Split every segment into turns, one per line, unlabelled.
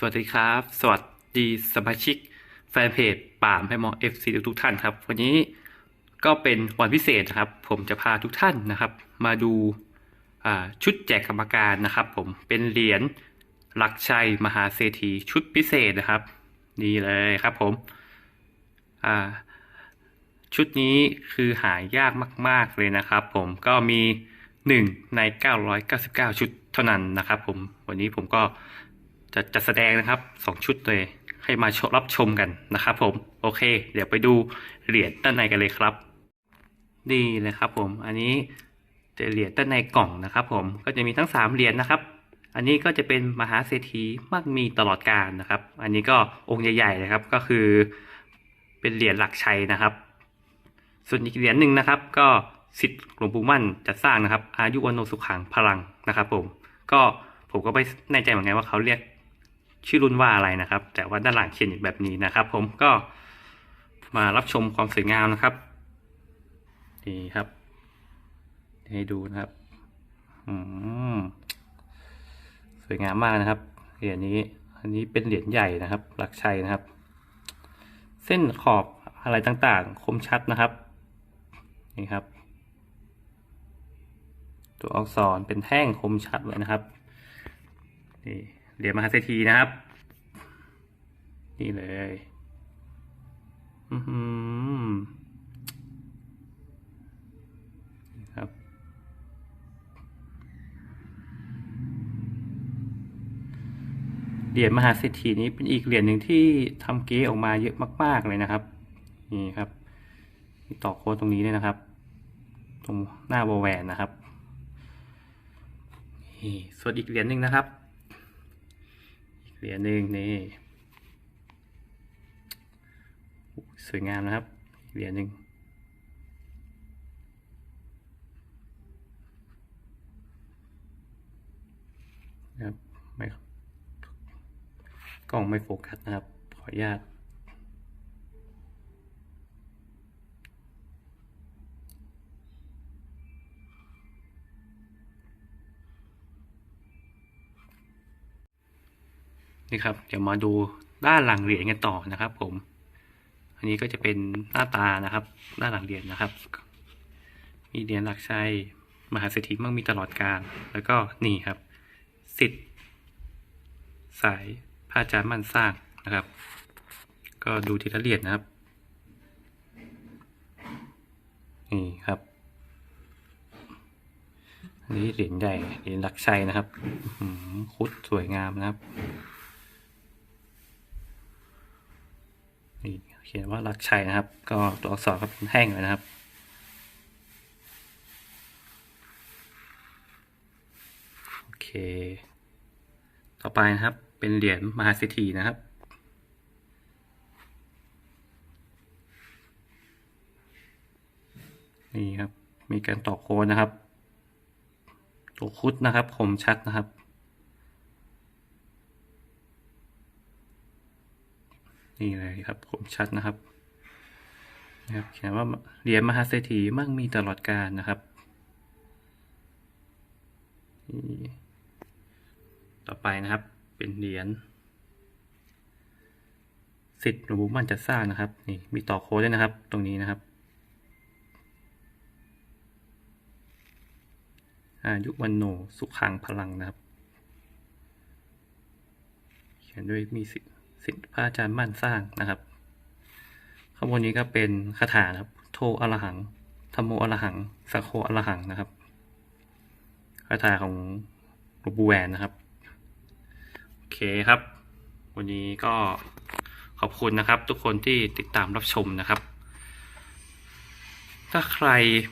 สวัสดีครับ สวัสดีสมาชิกแฟนเพจป่ามให้มองเอฟซีทุกท่านครับ วันนี้ก็เป็นวันพิเศษนะครับ ผมจะพาทุกท่านนะครับ มาดูาชุดแจกกรรมการนะครับ ผมเป็นเหรียญหลักชัยมหาเศรษฐีชุดพิเศษนะครับ นี่เลยครับผมชุดนี้คือหายากมาก ๆเลยนะครับ ผมก็มี 1 ใน 999 ชุดเท่านั้นนะครับ ผมวันนี้ผมก็ จะจะแสดงนะครับ2ชุดเลยให้มาชรับชมกันนะครับผมโอเค เดี๋ยวไปดูเหรียญด้านในกันเลยครับนี่เลยครับผมอันนี้จะเหรียญด้านในกล่องนะครับ ผมก็จะมีทั้ง3เหรียญนะครับ อันนี้ก็จะเป็นมหาเศรษฐีมั่งมีตลอดกาลนะครับ อันนี้ก็องค์ใหญ่ๆนะครับก็คือเป็นเหรียญหลักชัยนะครับ ส่วนอีกเหรียญหนึ่งนะครับ ก็สิทธิ์หลวงปู่มั่นจะสร้างนะครับ อายุวันโนสุขังพลังนะครับ ผมก็ผมก็ไม่แน่ใจเหมือนกันว่าเขาเรียก ชื่อรุ่นว่าอะไรนะครับ แต่ว่าด้านหลังเขียนแบบนี้นะครับ ผมก็มารับชมความสวยงามนะครับนี่ครับ ให้ดูนะครับอืมสวยงามมากนะครับเหรียญนี้ อันนี้เป็นเหรียญใหญ่นะครับ หลักชัยนะครับ เส้นขอบอะไรต่างๆ คมชัดนะครับนี่ครับ ตัวอักษรเป็นแท่งคมชัดเลยนะครับนี่ เหรียญมหาเศรษฐีนะครับ นี่เลยอือหือนี่ครับเหรียญมหาเศรษฐีนี้เป็นอีกเหรียญหนึ่งที่ทำเก๊ออกมาเยอะมาก ๆเลยนะครับ นี่ครับมีต่อโค้ดตรงนี้ด้วยนะครับ ตรงหน้าโบแหวนนะครับนี่ส่วนอีกเหรียญหนึ่งนะครับ เหรียญหนึ่งนี่สวยงามนะครับเหรียญหนึ่งนะครับไม่กล้องไม่โฟกัสนะครับ ขออนุญาต นี่ครับเดี๋ยวมาดูด้านหลังเหรียญกันต่อนะครับ ผม อันนี้ก็จะเป็นหน้าตานะครับ ด้านหลังเหรียญนะครับ มีเหรียญหลักชัยมหาเศรษฐีมั่งมีตลอดกาลแล้วก็นี่ครับสิทธิ์สายพระอาจารย์มั่นสร้างนะครับ ก็ดูทีละเหรียญนะครับนี่ครับอันนี้เหรียญใหญ่เหรียญหลักชัยนะครับคุดสวยงามนะครับ นี่เขียนว่าลักชัยนะครับ ก็ตัวอักษรก็เป็นแห้งเลยนะครับ โอเค ต่อไปนะครับเป็นเหรียญมหาเศรษฐีนะครับนี่ครับ มีการต่อโค้ดนะครับ ตัวคุดนะครับคมชัดนะครับ นี่เลยครับคมชัดนะครับนะครับเขียนว่าเหรียญมหาเศรษฐีมั่งมีตลอดกาลนะครับนี่ต่อไปนะครับเป็นเหรียญสิทธิ์หลวงปู่มั่นจะสร้างนะครับนี่มีต่อโค้ดด้วยนะครับ ตรงนี้นะครับอายุวันโนสุขังพลังนะครับ เขียนด้วยมีสิทธิ์ สิทธิ์พระอาจารย์มั่นสร้างนะครับข้างบนนี้ก็เป็นคาถาครับ โทอรหังธรรมโมอรหังสักโคอรหังนะครับคาถาของหลวงปู่แหวนนะครับโอเคครับ วันนี้ก็ขอบคุณนะครับ ทุกคนที่ติดตามรับชมนะครับ ถ้าใคร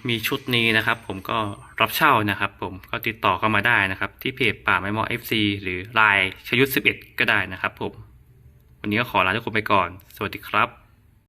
มีชุดนี้นะครับ ผมก็รับเช่านะครับ ผมก็ติดต่อเข้ามาได้นะครับ ที่เพจป่าไม้มอ FC หรือไลน์ชยุทธ11 ก็ได้นะครับผม วันนี้ก็ขอลาทุกคนไปก่อน สวัสดีครับ